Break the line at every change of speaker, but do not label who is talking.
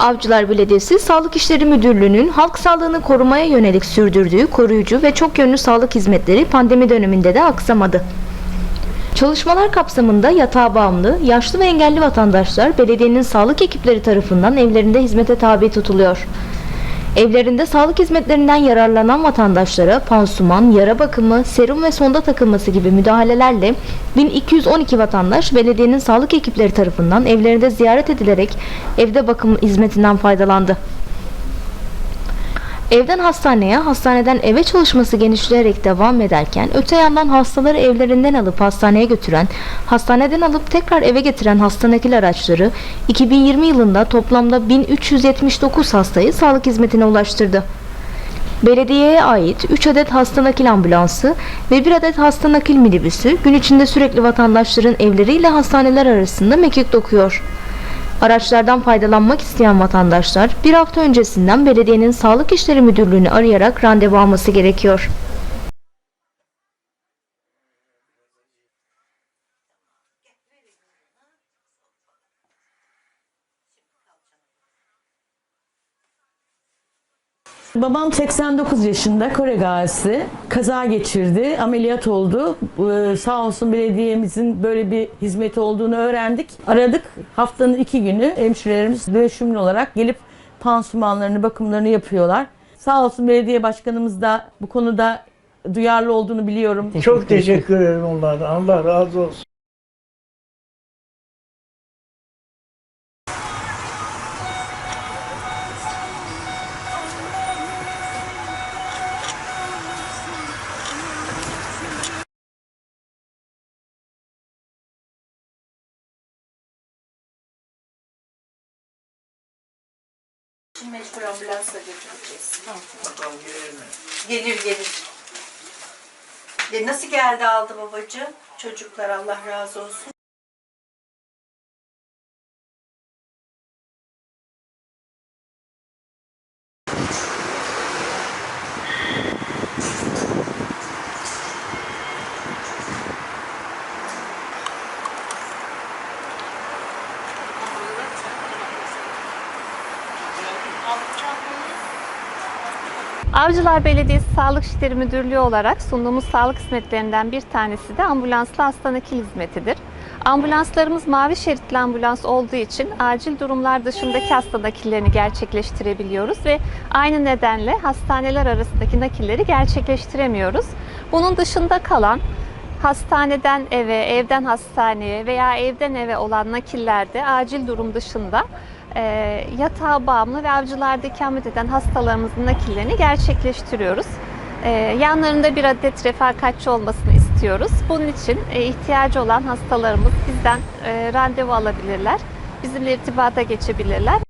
Avcılar Belediyesi Sağlık İşleri Müdürlüğü'nün halk sağlığını korumaya yönelik sürdürdüğü koruyucu ve çok yönlü sağlık hizmetleri pandemi döneminde de aksamadı. Çalışmalar kapsamında yatağa bağımlı, yaşlı ve engelli vatandaşlar belediyenin sağlık ekipleri tarafından evlerinde hizmete tabi tutuluyor. Evlerinde sağlık hizmetlerinden yararlanan vatandaşlara pansuman, yara bakımı, serum ve sonda takılması gibi müdahalelerle 1212 vatandaş belediyenin sağlık ekipleri tarafından evlerinde ziyaret edilerek evde bakım hizmetinden faydalandı. Evden hastaneye, hastaneden eve çalışması genişleyerek devam ederken öte yandan hastaları evlerinden alıp hastaneye götüren, hastaneden alıp tekrar eve getiren hasta nakil araçları 2020 yılında toplamda 1379 hastayı sağlık hizmetine ulaştırdı. Belediyeye ait 3 adet hasta nakil ambulansı ve 1 adet hasta nakil minibüsü gün içinde sürekli vatandaşların evleriyle hastaneler arasında mekik dokuyor. Araçlardan faydalanmak isteyen vatandaşlar bir hafta öncesinden belediyenin Sağlık İşleri Müdürlüğü'nü arayarak randevu alması gerekiyor.
Babam 89 yaşında Kore gazisi. Kaza geçirdi, ameliyat oldu. Ee, sağ olsun belediyemizin böyle bir hizmeti olduğunu öğrendik. Aradık. Haftanın iki günü hemşirelerimiz dönüşümlü olarak gelip pansumanlarını, bakımlarını yapıyorlar. Sağ olsun belediye başkanımız da bu konuda duyarlı olduğunu biliyorum.
Çok teşekkür ederim onlara. Allah razı olsun.
Mecbur ambulansla götüreceğiz. Gelir gelir. E nasıl geldi aldı babacığım? Çocuklar Allah razı olsun.
Avcılar Belediyesi Sağlık İşleri Müdürlüğü olarak sunduğumuz sağlık hizmetlerinden bir tanesi de ambulanslı hasta nakil hizmetidir. Ambulanslarımız mavi şeritli ambulans olduğu için acil durumlar dışındaki hasta nakillerini gerçekleştirebiliyoruz ve aynı nedenle hastaneler arasındaki nakilleri gerçekleştiremiyoruz. Bunun dışında kalan hastaneden eve, evden hastaneye veya evden eve olan nakillerde acil durum dışında e, yatağa bağımlı ve avcılarda ikamet eden hastalarımızın nakillerini gerçekleştiriyoruz. E, yanlarında bir adet refakatçi olmasını istiyoruz. Bunun için e, ihtiyacı olan hastalarımız bizden e, randevu alabilirler. Bizimle irtibata geçebilirler.